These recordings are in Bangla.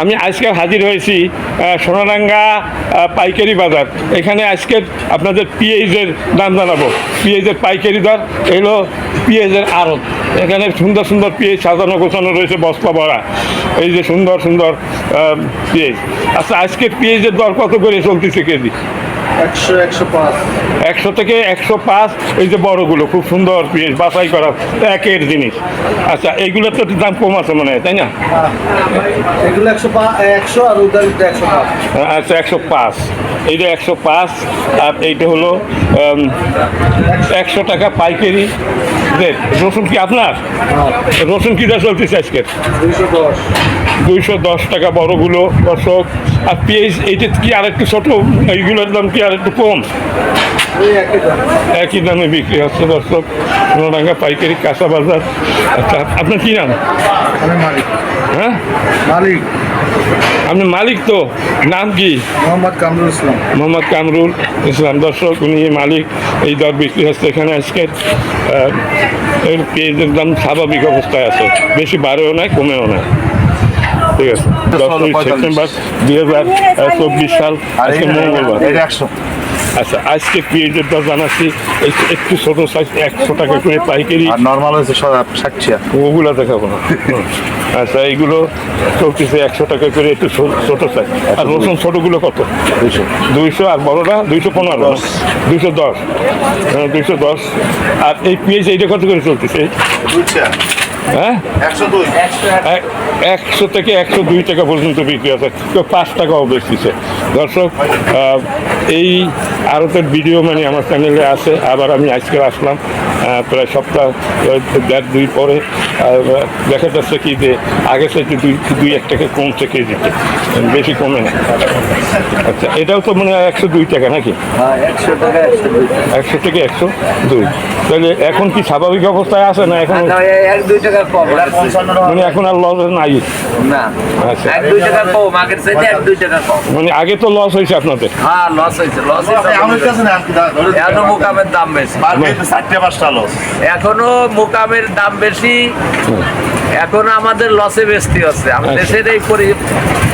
আমি আজকে হাজির হয়েছি সোনারাঙ্গা পাইকারি বাজার। এখানে আজকে আপনাদের পিএইচের নাম জানাব। পিএইচের পাইকারি দর এলো পিএইচের আড়ত। এখানে সুন্দর সুন্দর পিএইচ সাজানো গোছানো রয়েছে, বস্তা ভরা। এই যে সুন্দর সুন্দর পিএইচ আচ্ছা আজকে পিএইচের দর কত করে চলতেছে কেজি? একশো থেকে একশো পাঁচ এই যে বড়গুলো খুব সুন্দর পিস বাছাই করা একের জিনিস। আচ্ছা এইগুলোর তো একটু দাম কম আছে মনে হয় তাই না? আচ্ছা একশো পাঁচ। এই যে আচ্ছা একশো পাঁচ আর এইটা হলো একশো টাকা পাইকারি রেট রসুন কি আপনার? রসুন কিটা চলতেছে আজকে? দুইশো দশ। টাকা বড়গুলো দর্শক। আর পেঁয়াজ এইটা কি আর একটু ছোটো? এইগুলোর দাম কি আর একটু কম একই দামে। বিক্রি হচ্ছে দর্শক। সোনাডাঙ্গা পাইকারি কাঁচা বাজার। আচ্ছা আপনার কী নাম? হ্যাঁ? মালিক। আপনি মালিক তো নাম কি মোহাম্মদ কামরুল ইসলাম মোহাম্মদ কামরুল ইসলাম দর্শক উনি মালিক এই দর বিক্রি হচ্ছে এখানে আজকে একদম পেঁয়াজের দাম স্বাভাবিক অবস্থায় আছে বেশি বাড়েও নাই কমেও নাই ঠিক আছে দশই সেপ্টেম্বর দুই হাজার চব্বিশ সাল আজকে মঙ্গলবার একশো আচ্ছা আজকে পেঁয়াজের দর জানাচ্ছি এই- একটু ছোটো সাইজ একশো টাকা করে পাইকারি। আর নর্মাল হচ্ছে ষাটটিয়া ওগুলো দেখাবো না। আচ্ছা এইগুলো চলতেছে একশো টাকা করে একটু ছোট সাইজ আর রসুন ছোটোগুলো কত? দুইশো। দুইশো আর বড়টা দুইশো পনেরো দুইশো দশ। হ্যাঁ দুইশো দশ। আর এই পিএইচ এইটা কত করে চলতেছে? হ্যাঁ? একশো থেকে একশো দুই টাকা পর্যন্ত বিক্রি আছে কেউ পাঁচ টাকাও বেচতেছে। দর্শক আহ, এই আরতের ভিডিও মানে আমার চ্যানেলে আছে আবার আমি আজকে আসলাম প্রায় সপ্তাহ দেড় দুই পরে আর, দেখা যাচ্ছে কি যে আগে থেকে দুই দুই এক টাকা কমছে কেজিতে বেশি কমে না। আচ্ছা এটাও তো মানে একশো দুই টাকা নাকি? হ্যাঁ একশো থেকে একশো দুই। তাহলে এখন কি স্বাভাবিক অবস্থায় আছে না এখন? মানে এখন আর লস নাই? না আচ্ছা। মানে আগে তো লস হয়েছে আপনাদের? হ্যাঁ লস হয়েছে লস এখনও মোকামের দাম বেশি। এখনও মোকামের দাম বেশি। এখনও আমাদের লসে বেশি হচ্ছে আমাদের আচ্ছা। দেশের এই পরি-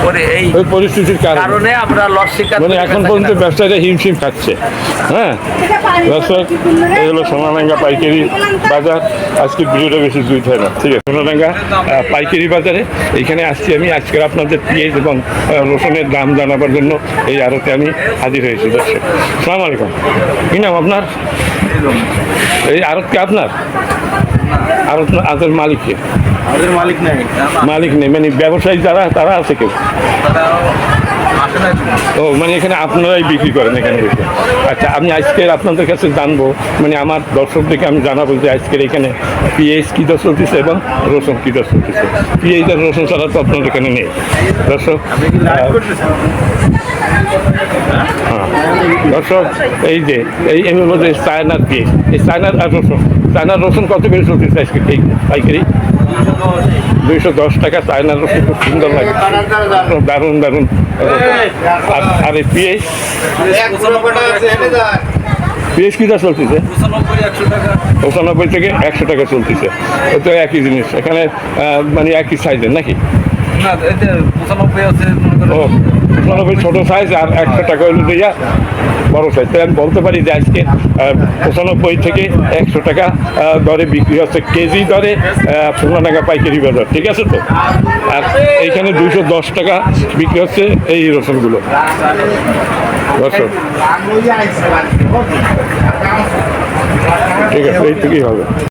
পরি- এই পরিস্থিতির কারণে। কারণে আমরা লস শিকার মানে এখন পর্যন্ত কেনা ব্যবসায়ীরা হিমশিম খাচ্ছে। হ্যাঁ? দর্শক এই হলো সোনাডাঙ্গা পাইকারি বাজার। আজকে ভিডিওটা বেশি দুই হয় না। ঠিক আছে সোনাডাঙ্গা পাইকারি বাজারে। এইখানে আসছি আমি। আজকের আপনাদের পেঁয়াজ এবং রসুনের দাম জানাবার জন্য এই আড়তে আমি হাজির হয়েছি দর্শক। সালাম আলাইকুম। কি নাম আপনার? এই আড়ত কি আপনার? আড়তের মালিক কে? মালিক নেই। মালিক নেই মানে ব্যবসায়ী যারা তারা আছে কেউ? ও মানে এখানে আপনারাই বিক্রি করেন এখানে বসে আচ্ছা আমি আজকে আপনাদের কাছে জানব মানে আমার দর্শকদেরকে আমি জানাব যে আজকের এখানে পিএইচ কী দর চলতেছে এবং রসুন কী দর চলতেছে। পিএইচ আর রসুন ছাড়া তো আপনাদের এখানে নেই। দর্শক হ্যাঁ। দর্শক, এই যে, এই এর হলো যে চায়নার পিএইচ এই চায়নার আর রসুন, চায়নার রসুন কত করে চলতেছে আজকে পাইকারি? দুইশো দশ টাকা চায়না রসুন খুব সুন্দর লাগে। দারুণ দারুণ। আর এই পিএস পিএস কী দর চলতেছে? পঁচানব্বই থেকে একশো টাকা চলতেছে। তো একই জিনিস। এখানে মানে একই সাইজের নাকি? না, পঁচানব্বই আছে, ও পঁচানব্বই ছোটো সাইজ আর একশো টাকা হলো দিয়া বড় সাইজ তাই আমি বলতে পারি যে আজকে পঁচানব্বই থেকে একশো টাকা দরে বিক্রি হচ্ছে কেজি দরে পনেরো টাকা পাইকারি বাজার ঠিক আছে তো? আর এইখানে দুইশো দশ টাকা বিক্রি হচ্ছে এই রসুনগুলো। ঠিক আছে এইটুকুই হবে।